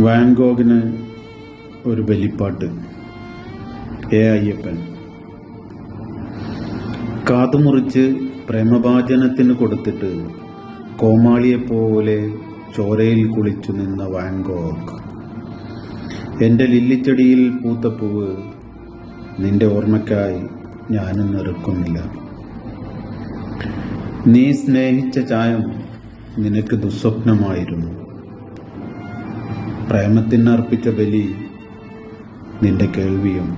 വാൻഗോഗിന് ഒരു ബലിപ്പാട്ട്. എ അയ്യപ്പൻ കാതുമുറിച്ച് പ്രേമഭാചനത്തിന് കൊടുത്തിട്ട് കോമാളിയെപ്പോലെ ചോരയിൽ കുളിച്ചു നിന്ന വാൻഗോഗ് എന്റെ ലില്ലിച്ചെടിയിൽ പൂത്ത പൂവ് നിന്റെ ഓർമ്മയ്ക്കായി ഞാനും നിറുക്കുന്നില്ല. നീ സ്നേഹിച്ച ചായം നിനക്ക് ദുസ്വപ്നമായിരുന്നു. പ്രേമത്തിന് അർപ്പിച്ച ബലി നിന്റെ കേൾവിയും.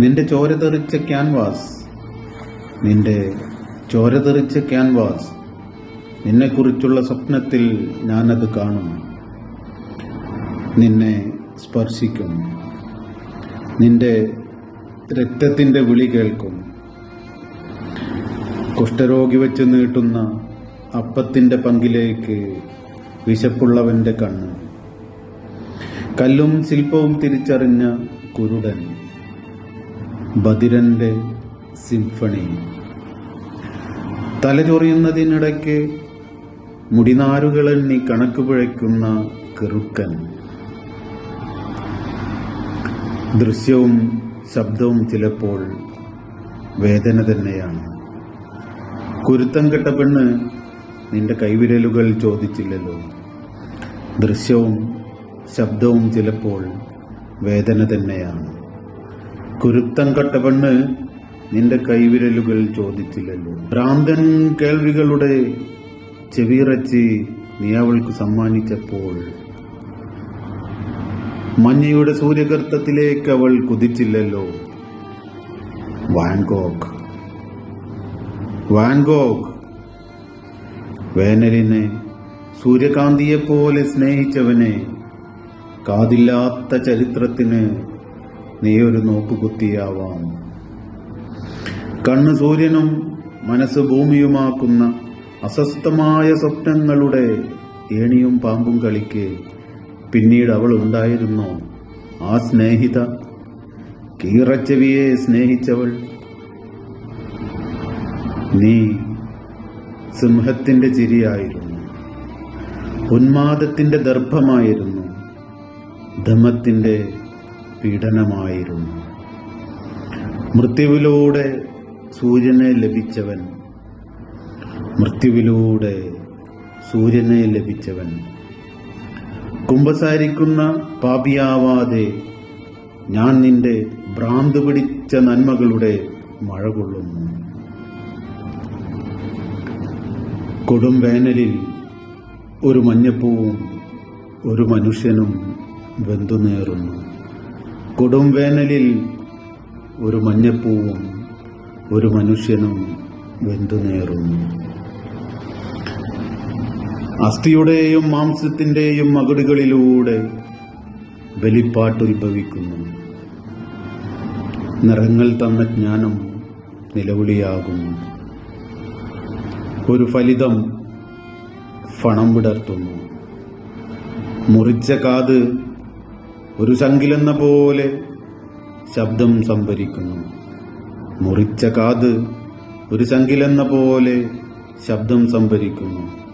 നിന്റെ ചോര തെറിച്ച ക്യാൻവാസ് നിന്റെ ചോര തെറിച്ച ക്യാൻവാസ് നിന്നെക്കുറിച്ചുള്ള സ്വപ്നത്തിൽ ഞാനത് കാണും. നിന്നെ സ്പർശിക്കും. നിന്റെ രക്തത്തിന്റെ വിളി കേൾക്കും. കുഷ്ഠരോഗി വെച്ച് നീട്ടുന്ന അപ്പത്തിന്റെ പങ്കിലേക്ക് വിശപ്പുള്ളവന്റെ കണ്ണ്. കല്ലും ശില്പവും തിരിച്ചറിഞ്ഞ കുരുടൻ. ബദിരന്റെ സിംഫണി. തലചൊറിയുന്നതിനിടയ്ക്ക് മുടിനാരുകളെണ്ണി കണക്ക് പിഴയ്ക്കുന്ന കെറുക്കൻ. ദൃശ്യവും ശബ്ദവും ചിലപ്പോൾ വേദന തന്നെയാണ്. കുരുത്തം കെട്ട പെണ്ണ് നിന്റെ കൈവിരലുകൾ ചോദിച്ചില്ലല്ലോ. ദൃശ്യവും ശബ്ദവും ചിലപ്പോൾ വേദന തന്നെയാണ്. കുരുത്തം കെട്ട പെണ്ണ് നിന്റെ കൈവിരലുകൾ ചോദിച്ചില്ലല്ലോ. ഭ്രാന്തൻ കേൾവികളുടെ ചെവിയിറച്ചി നീ അവൾക്ക് സമ്മാനിച്ചപ്പോൾ മഞ്ഞയുടെ സൂര്യഗർത്തത്തിലേക്ക് അവൾ കുതിച്ചില്ലല്ലോ. വാൻഗോഗ്. വാൻഗോഗ്. വേനലിനെ സൂര്യകാന്തിയെപ്പോലെ സ്നേഹിച്ചവനെ കാതില്ലാത്ത ചരിത്രത്തിന് നീ ഒരു നോക്കുകുത്തിയാവാം കണ്ണ് സൂര്യനും മനസ്സ് ഭൂമിയുമാക്കുന്ന അസ്വസ്ഥമായ സ്വപ്നങ്ങളുടെ ഏണിയും പാമ്പും കളിക്ക് പിന്നീട് അവൾ ഉണ്ടായിരുന്നോ? ആ സ്നേഹിത കീറച്ചെവിയെ സ്നേഹിച്ചവൾ. നീ സിംഹത്തിന്റെ ചിരിയായിരുന്നു. ഉന്മാദത്തിന്റെ ദർഭമായിരുന്നു. ധമത്തിന്റെ പീഡനമായിരുന്നു. മൃത്യുവിലൂടെ സൂര്യനെ ലഭിച്ചവൻ. മൃത്യുവിലൂടെ സൂര്യനെ ലഭിച്ചവൻ. കുമ്പസാരിക്കുന്ന പാപിയാവാതെ ഞാൻ നിന്റെ ഭ്രാന്ത് പിടിച്ച നന്മകളുടെ മഴ കൊള്ളുന്നു. കൊടും വേനലിൽ ഒരു മഞ്ഞപ്പൂവും ഒരു മനുഷ്യനും വെന്തുനേറുന്നു കൊടും വേനലിൽ ഒരു മഞ്ഞപ്പൂവും ഒരു മനുഷ്യനും വെന്തുനേറുന്നു അസ്ഥിയുടെയും മാംസത്തിന്റെയും മകടുകളിലൂടെ ബലിപ്പാട്ടുത്ഭവിക്കുന്നു നിറങ്ങൾ തന്ന ജ്ഞാനം നിലവിളിയാകുന്നു. ഒരു ഫലിതം ഫണം വിടർത്തുന്നു. മുറിച്ച കാത് ഒരു ശങ്കിലെന്ന പോലെ ശബ്ദം സംഭരിക്കുന്നു. മുറിച്ച കാത് ഒരു ശങ്കിലെന്ന പോലെ ശബ്ദം സംഭരിക്കുന്നു.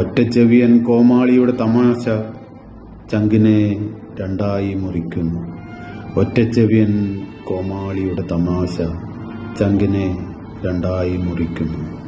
ഒറ്റച്ചെവിയൻ കോമാളിയുടെ തമാശ ചങ്കിനെ രണ്ടായി മുറിക്കുന്നു. ഒറ്റച്ചെവിയൻ കോമാളിയുടെ തമാശ ചങ്കിനെ രണ്ടായി മുറിക്കുന്നു.